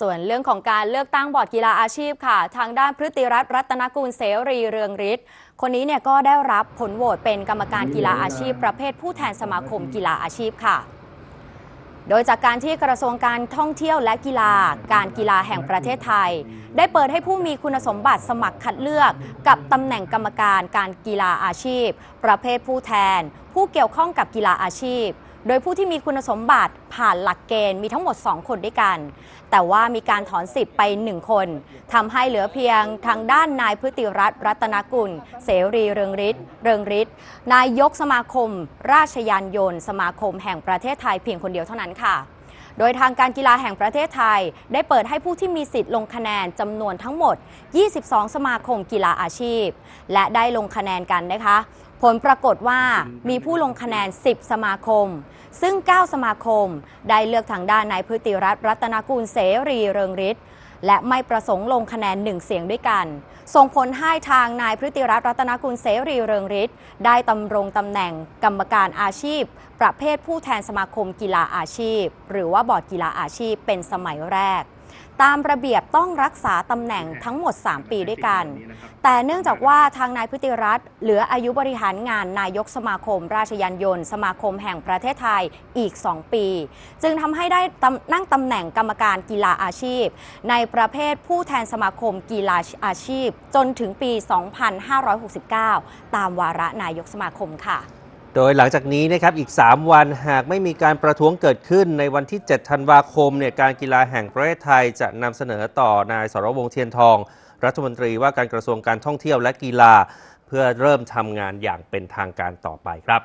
ส่วนเรื่องของการเลือกตั้งบอร์ดกีฬาอาชีพค่ะ ทางด้านพฤติรัตน์รัตนกุลเสรีเรืองฤทธิ์คนนี้เนี่ยก็ได้รับผลโหวตเป็นกรรมการกีฬาอาชีพ ประเภทผู้แทนสมาคมกีฬาอาชีพค่ะ โดยจากการที่กระทรวงการท่องเที่ยวและกีฬา การกีฬาแห่งประเทศไทย ได้เปิดให้ผู้มีคุณสมบัติสมัครคัดเลือก กับตำแหน่งกรรมการการกีฬาอาชีพ ประเภทผู้แทน ผู้เกี่ยวข้องกับกีฬาอาชีพ โดยผู้ที่มีคุณสมบัติผ่านหลักเกณฑ์มีทั้งหมด 2 คนด้วยกัน แต่ว่ามีการถอนสิทธิ์ไป 1 คนทำให้เหลือเพียงทางด้านนายพฤติรัตน์รัตนกุล เสรีเรืองฤทธิ์เรืองฤทธิ์นายกสมาคม ราชยานยนต์ สมาคมแห่งประเทศไทยเพียงคนเดียวเท่านั้นค่ะโดยทางการกีฬาแห่งประเทศไทย ได้เปิดให้ผู้ที่มีสิทธิ์ลงคะแนนจำนวนทั้งหมด 22 สมาคมกีฬาอาชีพ และได้ลงคะแนนกันนะคะ ผลปรากฏว่ามีผู้ลงคะแนน 10 สมาคม ซึ่ง 9 สมาคม ได้เลือกทางด้านนายพฤติรัตน์รัตนกุลเสรีเริงฤทธิ์และไม่ประสงค์ลงคะแนนหนึ่งเสียงด้วยกัน ส่งผลให้ทางนายพฤติรัตน์รัตนกุลเสรีเริงฤทธิ์ได้ตำรงตำแหน่งกรรมการอาชีพ ประเภทผู้แทนสมาคมกีฬาอาชีพ หรือว่าบอร์ดกีฬาอาชีพเป็นสมัยแรก ตามระเบียบต้องรักษาตำแหน่งทั้งหมด 3 ปีด้วยกัน แต่เนื่องจากว่าทางนายพฤติรัตน์เหลืออายุบริหารงานนายกสมาคม ราชยานยนต์ สมาคมแห่งประเทศไทยอีก 2 ปี จึงทำให้ได้ตำนั่งตำแหน่งกรรมการกีฬาอาชีพ ในประเภทผู้แทนสมาคมกีฬาอาชีพ จนถึงปี 2569 ตามวาระนายกสมาคมค่ะ โดยหลังจากนี้นะครับอีก 3 วันหากไม่มีการประท้วงเกิดขึ้นในวันที่ 7 ธันวาคมเนี่ยการกีฬาแห่งประเทศไทยจะนำเสนอต่อนายสรวงเทียนทอง รัฐมนตรีว่าการกระทรวงการท่องเที่ยวและกีฬา เพื่อเริ่มทำงานอย่างเป็นทางการต่อไปครับ